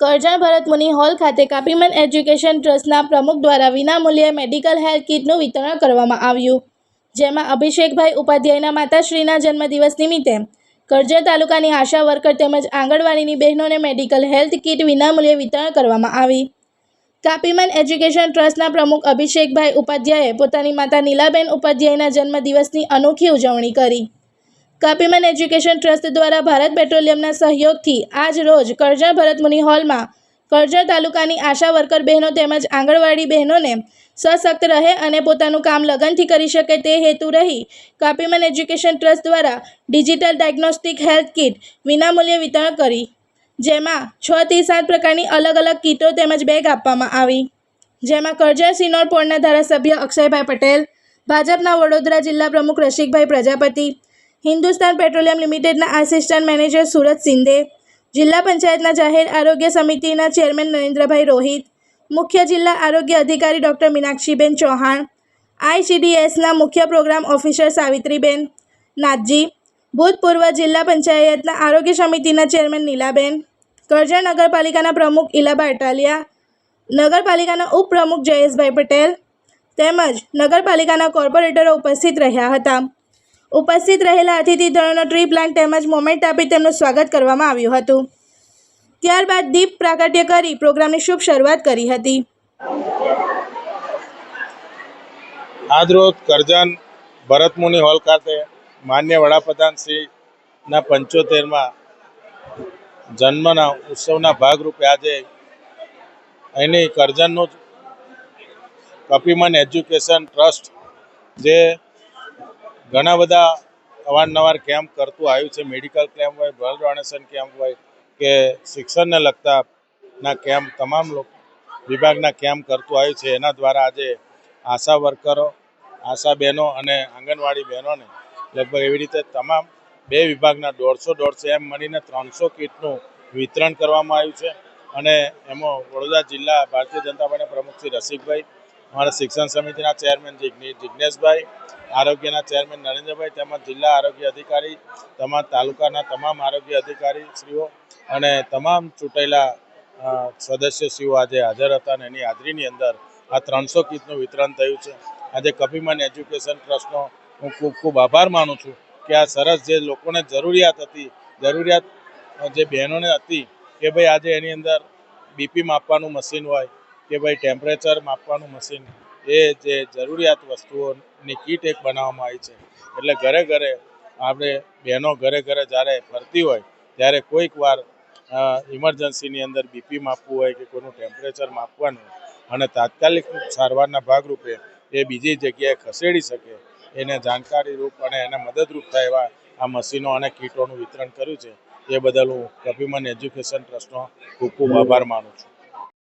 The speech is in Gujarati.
કરજણ ભરતમુનિ હોલ ખાતે કાપીમન એજ્યુકેશન ટ્રસ્ટના પ્રમુખ દ્વારા વિનામૂલ્યે મેડિકલ હેલ્થ કીટનું વિતરણ કરવામાં આવ્યું. જેમાં અભિષેકભાઈ ઉપાધ્યાયના માતાશ્રીના જન્મદિવસ નિમિત્તે કરજણ તાલુકાની આશા વર્કર તેમજ આંગણવાડીની બહેનોને મેડિકલ હેલ્થ કીટ વિનામૂલ્યે વિતરણ કરવામાં આવી. કાપીમન એજ્યુકેશન ટ્રસ્ટના પ્રમુખ અભિષેકભાઈ ઉપાધ્યાયે પોતાની માતા નીલાબેન ઉપાધ્યાયના જન્મદિવસની અનોખી ઉજવણી કરી. કાપીમન એજ્યુકેશન ટ્રસ્ટ દ્વારા ભારત પેટ્રોલિયમના સહયોગથી આજ રોજ કરજણ ભરતમુનિ હોલમાં કરજણ તાલુકાની આશા વર્કર બહેનો તેમજ આંગણવાડી બહેનોને સશક્ત રહે અને પોતાનું કામ લગનથી કરી શકે તે હેતુ રહી કાપીમન એજ્યુકેશન ટ્રસ્ટ દ્વારા ડિજિટલ ડાયગ્નોસ્ટિક હેલ્થ કિટ વિનામૂલ્યે વિતરણ કરી, જેમાં છ થી સાત પ્રકારની અલગ અલગ કીટો તેમજ બેગ આપવામાં આવી. જેમાં કરજણ સિનોર પોળના ધારાસભ્ય અક્ષયભાઈ પટેલ, ભાજપના વડોદરા જિલ્લા પ્રમુખ રસિકભાઈ પ્રજાપતિ હિન્દુસ્તાન પેટ્રોલિયમ લિમિટેડના આસિસ્ટન્ટ મેનેજર સુરત સિંધે, જિલ્લા પંચાયતના જાહેર આરોગ્ય સમિતિના ચેરમેન નરેન્દ્રભાઈ રોહિત, મુખ્ય જિલ્લા આરોગ્ય અધિકારી ડૉક્ટર મીનાક્ષીબેન ચૌહાણ, આઈસીડીએસના મુખ્ય પ્રોગ્રામ ઓફિસર સાવિત્રીબેન નાથજી, ભૂતપૂર્વ જિલ્લા પંચાયતના આરોગ્ય સમિતિના ચેરમેન નીલાબેન, કરજણ નગરપાલિકાના પ્રમુખ ઇલાબા અટાલિયા, નગરપાલિકાના ઉપપ્રમુખ જયેશભાઈ પટેલ તેમજ નગરપાલિકાના કોર્પોરેટરો ઉપસ્થિત રહ્યા હતા. ઉપસ્થિત રહેલા અતિથિગણોનો ટ્રી પ્લાન્ટ તેમજ મોમેન્ટ આપી તેમનું સ્વાગત કરવામાં આવ્યું હતું. ત્યારબાદ દીપ પ્રાગટ્ય કરી પ્રોગ્રામની શુભ શરૂઆત કરી હતી. આજરોજ કરજણ ભરતમુનિ હોલ ખાતે માન્ય વડાપ્રધાન શ્રીના પંચોતેરમાં જન્મના ઉત્સવના ભાગરૂપે આજે અહીંની કરજણનું કપિમન એજ્યુકેશન ટ્રસ્ટ જે ઘણા બધા અવારનવાર કેમ્પ કરતું આવ્યું છે. મેડિકલ કેમ્પ હોય, બ્લડ ડોનેશન કેમ્પ હોય કે શિક્ષણને લગતાના કેમ્પ તમામ લોકો વિભાગના કેમ્પ કરતું આવ્યું છે. એના દ્વારા આજે આશા વર્કરો, આશા બહેનો અને આંગણવાડી બહેનોને લગભગ એવી રીતે તમામ બે વિભાગના દોઢસો દોઢસો એમ મળીને ત્રણસો કીટનું વિતરણ કરવામાં આવ્યું છે. અને એમાં વડોદરા જિલ્લા ભારતીય જનતા પાર્ટીના પ્રમુખ શ્રી રસિકભાઈ અમારા શિક્ષણ સમિતિના ચેરમેન જિજ્ઞેશભાઈ આરોગ્યના ચેરમેન નરેન્દ્રભાઈ તેમજ જિલ્લા આરોગ્ય અધિકારી, તમામ તાલુકાના તમામ આરોગ્ય અધિકારી શ્રીઓ અને તમામ ચૂંટાયેલા સદસ્યશ્રીઓ આજે હાજર હતા અને એની હાજરીની અંદર આ ત્રણસો કીટનું વિતરણ થયું છે. આજે કભિમાન એજ્યુકેશન ટ્રસ્ટનો હું ખૂબ ખૂબ આભાર માનું છું કે આ સરસ જે લોકોને જરૂરિયાત હતી, જરૂરિયાત જે બહેનોને હતી કે ભાઈ આજે એની અંદર બીપી માપવાનું મશીન હોય કે ભાઈ ટેમ્પરેચર માપવાનું મશીન એ જે જરૂરિયાત વસ્તુઓની કીટ એક બનાવવામાં આવી છે. એટલે ઘરે ઘરે આપણે બહેનો ઘરે ઘરે જ્યારે ફરતી હોય, ત્યારે કોઈક વાર ઇમરજન્સીની અંદર બીપી માપવું હોય કે કોઈનું ટેમ્પરેચર માપવાનું અને તાત્કાલિક સારવારના ભાગરૂપે એ બીજી જગ્યાએ ખસેડી શકે, એને જાણકારી રૂપ અને એને મદદરૂપ થાય એવા આ મશીનો અને કીટોનું વિતરણ કર્યું છે, એ બદલ હું કપિમન એજ્યુકેશન ટ્રસ્ટનો ખૂબ ખૂબ આભાર માનું છું.